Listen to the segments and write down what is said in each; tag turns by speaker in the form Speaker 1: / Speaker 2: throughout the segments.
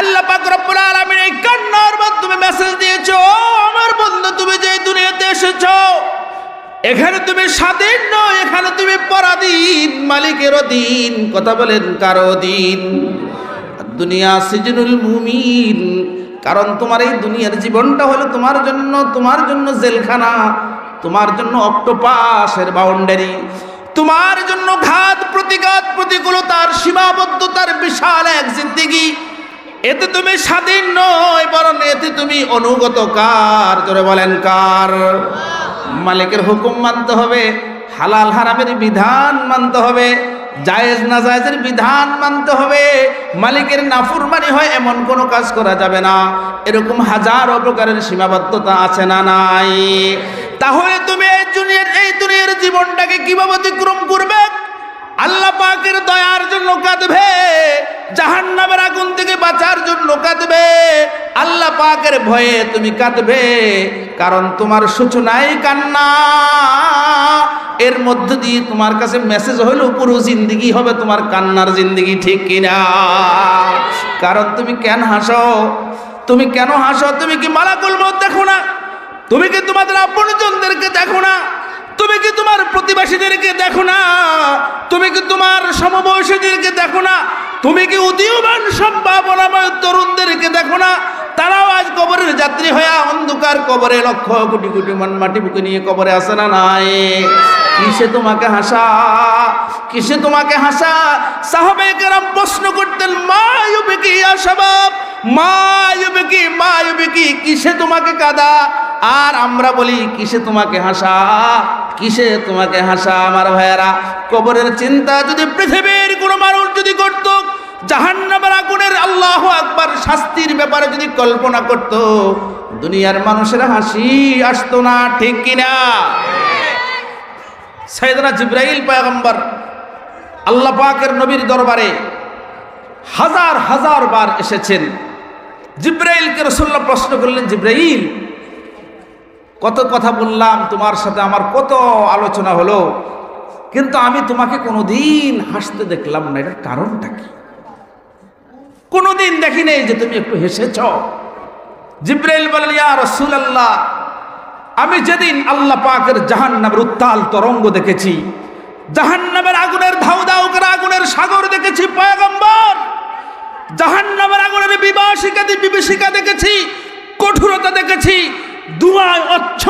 Speaker 1: আল্লাহ পাক রব্বুল আলামিন এই কান্নার মাধ্যমে মেসেজ দিয়েছ আমার বন্ধু, তুমি যে দুনিয়াতে এসেছ, এখানে তুমি স্বাধীন নয় এখানে তুমি পরাধীন মালিকের অধীন কথা বলেন কারও অধীন দুনিয়া সিজনুল মুমিন, কারণ তোমার এই দুনিয়ার জীবনটা হলো তোমার জন্য তোমার জন্য জেলখানা, তোমার জন্য অক্টোপাসের বাউন্ডারি তোমার জন্য ঘাত প্রতিঘাত প্রতিকূলতার সীমাবদ্ধতার বিশাল এক জিন্দিগি। এতে তুমি স্বাধীন নয়, বরং এতে তুমি অনুগত কার? জোরে বলেন কার? মালিকের হুকুম মানতে হবে, হালাল হারামের বিধান মানতে হবে, জায়েজ না জায়েজের বিধান মানতে হবে। মালিকের নাফরমানি হয়, এমন কোনো কাজ করা যাবে না। এরকম হাজারো প্রকারের সীমাবদ্ধতা আছে না নাই? তাহলে তুমি এই দুনিয়ার এই দুনিয়ার জীবনটাকে কীভাবে অতিক্রম করবে? আল্লাহ পাকের দয়ার জন্য কাঁদবে। জাহান্নামের আগুন থেকে বাঁচার জন্য কাঁদবে। আল্লাহ পাকের ভয়ে তুমি কাঁদবে, কারণ তোমার সূচনাই কান্না। এর মধ্য দিয়ে তোমার কাছে মেসেজ হইল পুরো জিন্দিগি হবে তোমার কান্নার জিন্দিগি, ঠিক কিনা? কারণ তুমি কেন হাসো? তুমি কেন হাসো? তুমি কি মালাকুল মত দেখো না? তুমি কি তোমাদের আপনজনদেরকে দেখো না? তুমি কি তোমার প্রতিবাসীদেরকে দেখো না? তুমি কি তোমার সমবয়সীদেরকে দেখো না? তুমি কি উদীয়মান সম্ভাবনাময় তরুণদেরকে দেখো না, তারাও আজ কবরের যাত্রী হয়ে অন্ধকার কবরে লক্ষ কোটি কোটি মন মাটি বুকে নিয়ে কবরে আসে না নাই। কিসে তোমাকে হাসা? কিসে তোমাকে হাসা? সাহাবে কেরাম প্রশ্ন করতেন মা ইউবে কি আশাবাব? মা ইউবে কি মা ইউবে কি? কিসে তোমাকে কাদা? আর আমরা বলি, কিসে তোমাকে হাসা? কিসে তোমাকে হাসা আমার ভাইয়ারা? কবরের চিন্তা যদি পৃথিবীর কোনো মানুষ যদি করত, জাহান্নামের আগুনের আল্লাহ আকবার শাস্তির ব্যাপারে যদি কল্পনা করত, দুনিয়ার মানুষের হাসি আসতো না, ঠিক কিনা? সাইদনা জিব্রাইল পয়গম্বর আল্লাহ পাকের নবীর দরবারে হাজার হাজার বার এসেছেন। জিব্রাইলকে রসুল্লাহ প্রশ্ন করলেন, জিব্রাইল কত কথা বললাম, তোমার সাথে আমার কত আলোচনা হলো, কিন্তু আমি তোমাকে কোনোদিন হাসতে দেখলাম না। এটার কারণটা কি? কোনোদিন দেখি নেই যে তুমি একটু হেসেছ। জিব্রাইল বলেন ইয়া রসুল আল্লাহ আমি যেদিন আল্লাহ পাকের জাহান্নামের উত্তাল তরঙ্গ দেখেছি, জাহান্নামের আগুনের ধাউ দাউ করে আগুনের সাগর দেখেছি, পয়গম্বর! জাহান্নামের আগুনের বিবাসিকা বিভীষিকা দেখেছি, কঠোরতা দেখেছি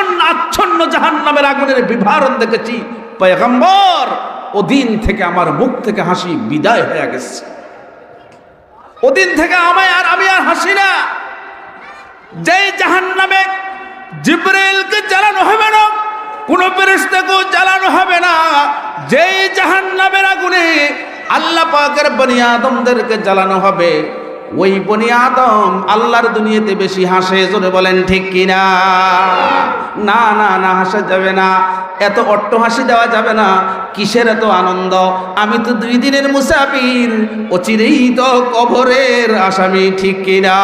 Speaker 1: দুয়ায় অচ্ছন্ন আচ্ছন্ন জাহান্নামের আগুনের বিভারণ দেখেছি। পয়গম্বর ওদিন থেকে আমার মুখ থেকে হাসি বিদায় হয়ে গেছে। ওদিন থেকে আমায় আর আমি আর হাসি না। যেই জাহান্নামে জিব্রাইলকে জ্বালানো হবে না, কোনো ফেরেশতাকেও জ্বালানো হবে না, যেই জাহান্নামের আগুনে আল্লাহ পাকের বনি আদমদেরকে জ্বালানো হবে ওই বনি আদম আল্লাহর দুনিয়াতে বেশি হাসে, জোরে বলেন, ঠিক কিনা? না না না, হাসা যাবে না। এত অট্ট হাসি দেওয়া যাবে না। কিসের এত আনন্দ? আমি তো দুই দিনের মুসাফির, অচিরেই তো কবরের আসামি, ঠিক কিনা?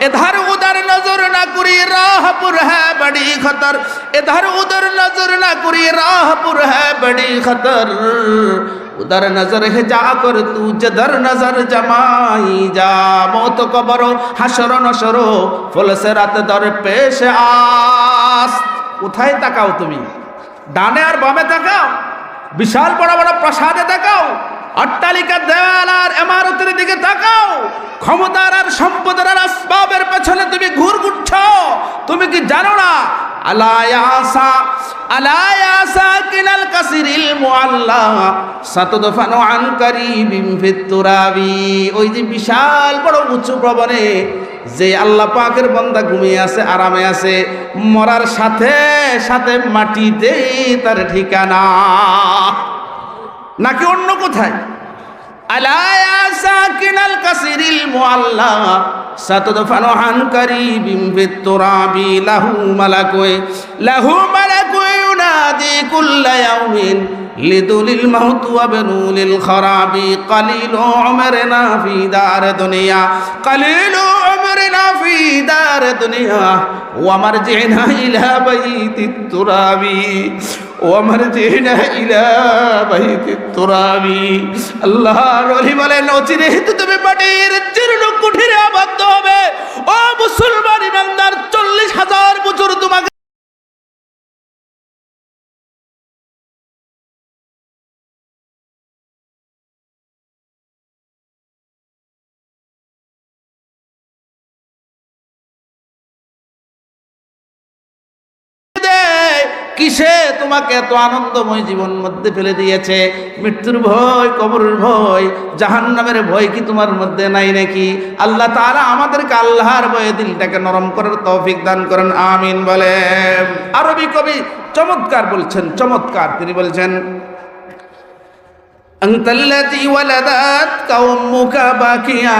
Speaker 1: এধার উদার নজর না করি রাহপুর হ্যাঁ বড়ি খতর। এধার উদার নজর না করি রাহপুর হ্যাঁ বড়ি খতর। उधर नजर है जाकर तू जधर नजर जमाई जा मौत कबरो হাসরো নসরো ফলসে রাতে দরে পেশ আস কোথায় তাকাও তুমি ডানে আর বামে তাকাও বিশাল বড় বড় প্রাসাদে তাকাও অট্টালিকা দেওয়াল আর এমারতের দিকে তাকাও ক্ষমতার আর সম্পদের আর আসবাবের পেছনে তুমি ঘুর ঘুরছ তুমি কি জানো না আলায়াসা ওই যে বিশাল বড় যে ঘুমিয়ে আছে, আরামে আছে, মরার সাথে সাথে মাটিতেই তার ঠিকানা। নাকি অন্য কোথায়? আলায়া সাকিনাল কাসিরিল মুআল্লা يأتي كل يوم لدل الموت وبنول الخراب قليل عمرنا في دار دنيا قليل عمرنا في دار دنيا ومرجعنا إلى بيت التراب ومرجعنا إلى بيت التراب الله রহি বলেন অচিরে হেতু তুমি মাটির জীর্ণ কুঠিরে আবদ্ধ হবে ও মুসলমান ইমানদার চল্লিশ হাজার বছর তোমাকে কিসে তোমাকে এত আনন্দময় জীবন মধ্যে ফেলে দিয়েছে মৃত্যুর ভয় কবরের ভয় জাহান্নামের ভয় কি তোমার মধ্যে নাই নাকি আল্লাহ তাআলা আমাদেরকে আল্লাহর ভয়ে দিলটাকে নরম করার তৌফিক দান করেন আমিন বলে আরবি কবি চমৎকার বলছেন চমৎকার তিনি বলছেন أنت الذي ولدتك أمك باكيا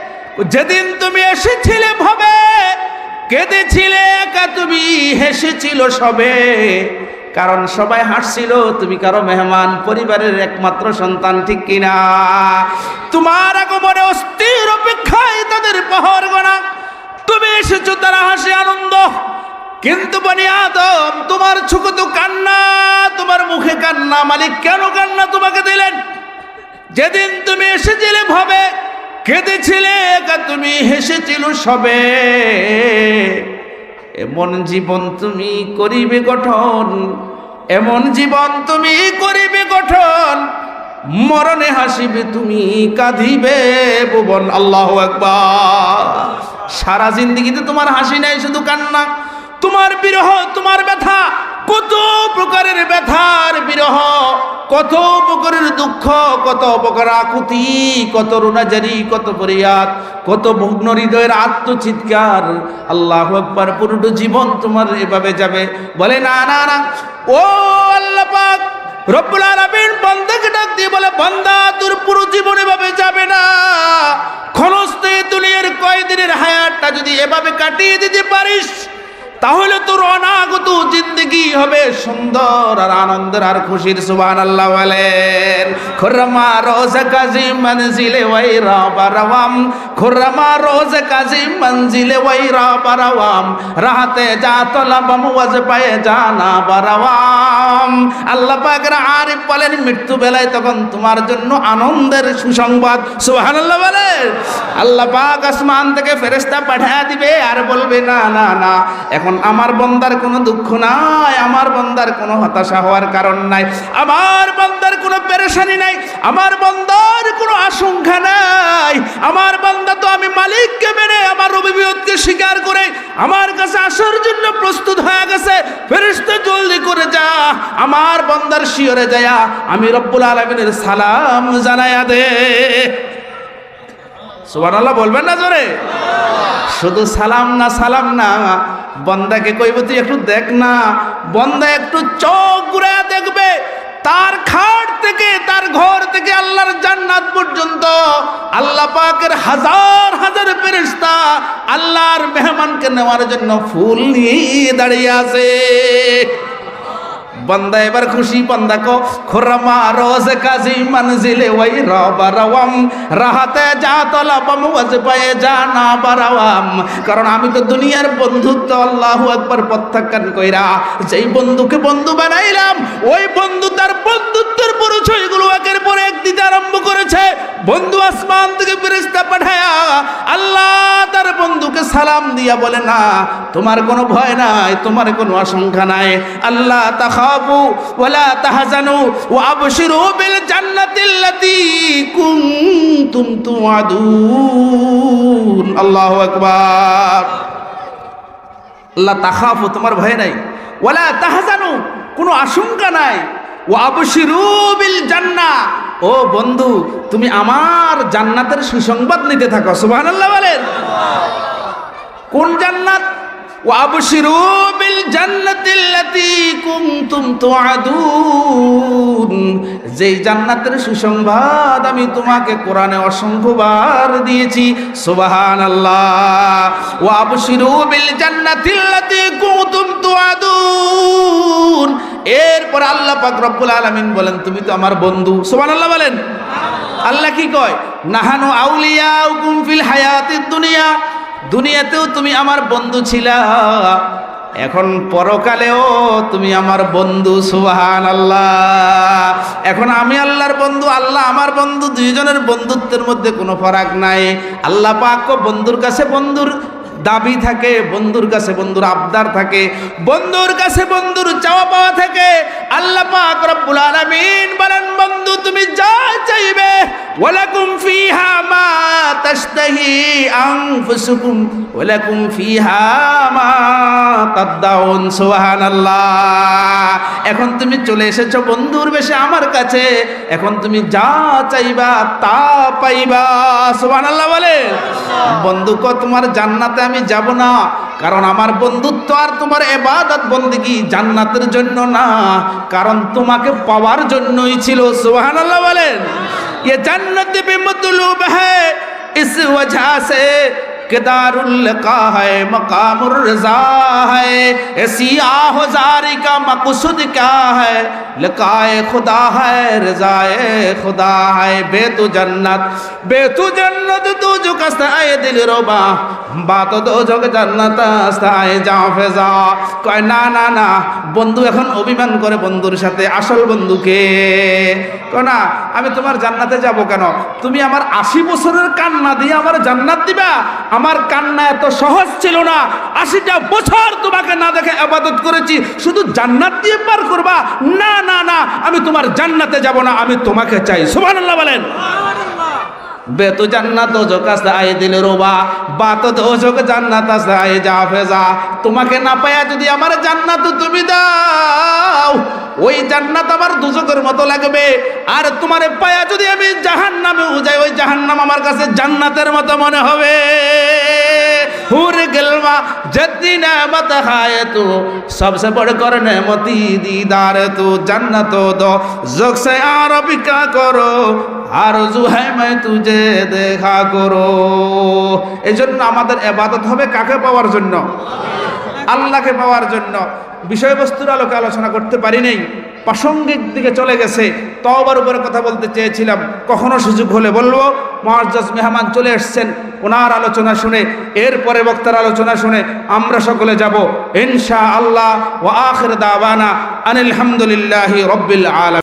Speaker 1: যেদিন তুমি এসেছিলে ভাবে, কেঁদেছিলে একা তুমি, হেসেছিল সবে। কারণ সবাই হাসছিল, তুমি কারও মেহমান, পরিবারের একমাত্র সন্তান, ঠিক কিনা? তোমার আগমনে অস্থির অপেক্ষায় তাদের পাহর গোনা তুমি এসেছ তারা হাসি আনন্দ। কিন্তু বনি আদম, তোমার চোখ তো কান্না, তোমার মুখে কান্না, মালিক কেন কান্না তোমাকে দিলেন? যেদিন তুমি এসেছিলে ভাবে কেঁদেছিলে একা তুমি হেসেছিল সবে? এমন জীবন তুমি করিবে গঠন, এমন জীবন তুমি করিবে গঠন, মরণে হাসিবে তুমি, কাঁদিবে ভুবন। আল্লাহ একবার সারা জিন্দগিতে তোমার হাসি নাই, শুধু কান্না। তোমার বিরহ, তোমার ব্যথা কত প্রকারের ব্যথার বিরহ, কত প্রকারের দুঃখ, কত প্রকার আকুতি, কত রুনাজারি, কত পরিয়াদ কত ভগ্ন হৃদয়ের আত্মচিৎকার। আল্লাহ একবার পুরোটো জীবন তোমার এভাবে যাবে। বলে, না না না। ও আল্লাহ পাক, রব্বুল আলামিন বান্দাকে ডাক দিয়ে বলে, বান্দা, তোর পুরো জীবন এভাবে যাবে না। খনস্তে দুনিয়ার কয়দিনের হায়াতটা যদি এভাবে কাটিয়ে দিতে পারিস তাহলে তোর অনাগত জিন্দগি হবে সুন্দর আর আনন্দের আর খুশির সুবান আল্লাহ বলেন। খুরমা রোজ কাজী মঞ্জিলে ওই রাবারাম খুরমা রোজ কাজী মঞ্জিলে ওই রাবারাম রাহতে যা তলাবম ওয়াজ পায়ে জানা বারাওয়াম। আল্লাহ আরিফ বলেন, মৃত্যু বেলায় তখন তোমার জন্য আনন্দের সুসংবাদ, সুবহানাল্লাহ বলেন। আল্লাহ পাক আসমান থেকে ফেরেশতা পাঠিয়ে দিবে আর বলবে, না না না, এখন আমার বন্দার কোনো দুঃখ নাই, আমার বন্দার কোনো হতাশা হওয়ার কারণ নাই, আমার বন্দার কোনো পেরেশানি নাই, আমার বন্দার কোনো আশঙ্কা নাই, আমার বান্দা তো আমি মালিককে মেনে আমার অভিবিয়তকে স্বীকার করে আমার কাছে আসার জন্য প্রস্তুত হয়ে গেছে, ফেরেশতা জলদি করে যা, আমার বন্দার শিয়রে যায়া আমি রব্বুল আলমিনের সালাম জানায়া দে। সুবহানাল্লাহ বলবেন না জোরে? শুধু সালাম না সালাম না বন্দাকে কইব, তুই একটু দেখ না। বন্দা একটু চোখ ঘুরে দেখবে, তার খাট থেকে, তার ঘর থেকে আল্লাহর জান্নাত পর্যন্ত। আল্লাহ পাকের হাজার হাজার ফেরেশতা আল্লাহর মেহমানকে নেওয়ার জন্য ফুল নিয়ে দাঁড়িয়ে আছে। বন্দা এবার খুশি, বন্দা কো খুরমা রোজ কাজী মনজিলে ওই রবরওয়াম রাহাতে যা তলাবম ওয়াজ পায়ে জানা বারাওয়াম কারণ আমি তো দুনিয়ার বন্ধুত্ব আল্লাহু একবার প্রত্যাখ্যান কইরা যেই বন্ধুকে বন্ধু বানাইলাম, ওই বন্ধু তার বন্ধুত্বের পরিচয়গুলো একের পর এক দিতে আরম্ভ করেছে। বন্ধু আসমান থেকে ফেরেশতা পাঠায়া আল্লাহ তার বন্ধুকে সালাম দিয়া বলে, না, তোমার কোনো ভয় নাই, তোমার কোনো আশঙ্কা নাই। আল্লাহ তাখাবু ওয়ালা তাহজানু ওয়া আবশিরু বিল জান্নাতিল্লাতী কুনতুম তুআদুন। আল্লাহু আকবার। আল্লাহ তাখাফু, তোমার ভয় নাই। ওয়ালা তাহজানু, কোনো আশঙ্কা নাই। ও আবশিরু বিল জান্নাহ ও বন্ধু, তুমি আমার জান্নাতের সুসংবাদ নিতে থাকো, সুবহানাল্লাহ বলেন। কোন জান্নাত? তুআদুন। যেই জান্নাতের সুসংবাদ আমি তোমাকে কোরআনে অসংখ্যবার দিয়েছি, সুবহানাল্লাহ। এরপর আল্লাহ পাক রব্বুল আলামিন বলেন, তুমি তো আমার বন্ধু। সুবহানাল্লাহ বলেন। আল্লাহ কি কয়? নাহানু আউলিয়া ফিল হায়াতিদ দুনিয়া। দুনিয়াতেও তুমি আমার বন্ধু ছিলা। এখন পরকালেও তুমি আমার বন্ধু সুবাহান আল্লাহ এখন আমি আল্লাহর বন্ধু, আল্লাহ আমার বন্ধু, দুইজনের বন্ধুত্বের মধ্যে কোনো ফারাক নাই। আল্লাহ পাক বন্ধুর কাছে বন্ধুর দাবি থাকে, বন্ধুর কাছে বন্ধুর আবদার থাকে, বন্ধুর কাছে বন্ধুর চাওয়া পাওয়া থাকে। আল্লাহ পাক রব্বুল আলামিন বলেন বন্ধু তুমি যা চাইবে ওয়ালাকুম ফিহা মা তাশতাহি আনফুসুকুম ওয়ালাকুম ফিহা মা তাদদাউন সুবহানাল্লাহ। এখন তুমি চলে এসেছ বন্ধুর বেশে আমার কাছে। এখন তুমি যা চাইবা তা পাইবা। সুবহানাল্লাহ বলে বন্ধু কো তোমার জান্নাতে আমি যাব না। কারণ আমার বন্ধুত্ব আর তোমার এবাদত বন্দিগি জান্নাতের জন্য না কারণ তোমাকে পাওয়ার জন্যই ছিল সুবহানাল্লাহ বলেন ये जन्नत भी मतलूब है इस वजह से केदारुल्का है मकामुर रजा है ऐसी आहोजारी का मकसूद क्या है लकाए खुदा है रजाए खुदा है बेतु जन्नत बेतु जन्नत तू जो कस्ताए दिल रोबा বাত দোজক জান্নাত আস্তায় যাও ফেজা কয় না না না বন্ধু এখন অভিমান করে বন্ধুর সাথে আসল বন্ধুকে কয় না আমি তোমার জান্নাতে যাব কেন তুমি আমার আশি বছরের কান্না দিয়ে আমার জান্নাত দিবা আমার কান্না এত সহজ ছিল না। আশিটা বছর তোমাকে না দেখে আবাদত করেছি। শুধু জান্নাত দিয়ে পার করবা? না না না। আমি তোমার জান্নাতে যাব না। আমি তোমাকে চাই। সুবহানাল্লাহ বলেন। বেতু জান্নাত ওজক আস্তায় দিল রোবা। বাত ওজক জান্নাত আস্তায় যা ফেজা। তোমাকে না পায়া যদি আমার জান্নাত তুমি দাও। ওই জান্নাত আমার দুজকের মতো লাগবে। আর তোমার পায়া যদি আমি জাহান নামে উজাই, ওই জাহান নাম আমার কাছে জান্নাতের মতো মনে হবে। হুর তু বড় কর সে আর করো, আর তুজে দেখা করো। এই জন্য আমাদের এবাদত হবে কাকে পাওয়ার জন্য? আল্লাহকে পাওয়ার জন্য বিষয়বস্তুর আলোকে আলোচনা করতে পারি নাই। প্রাসঙ্গিক দিকে চলে গেছে। তবার উপরে কথা বলতে চেয়েছিলাম, কখনো সুযোগ হলে বলব মহাজ মেহমান চলে এসছেন, ওনার আলোচনা শুনে, এরপরে বক্তার আলোচনা শুনে আমরা সকলে যাব। ইনশা আল্লাহ ও আখির দাওয়ানা আনিল হামদুলিল্লাহি রব্বিল আলম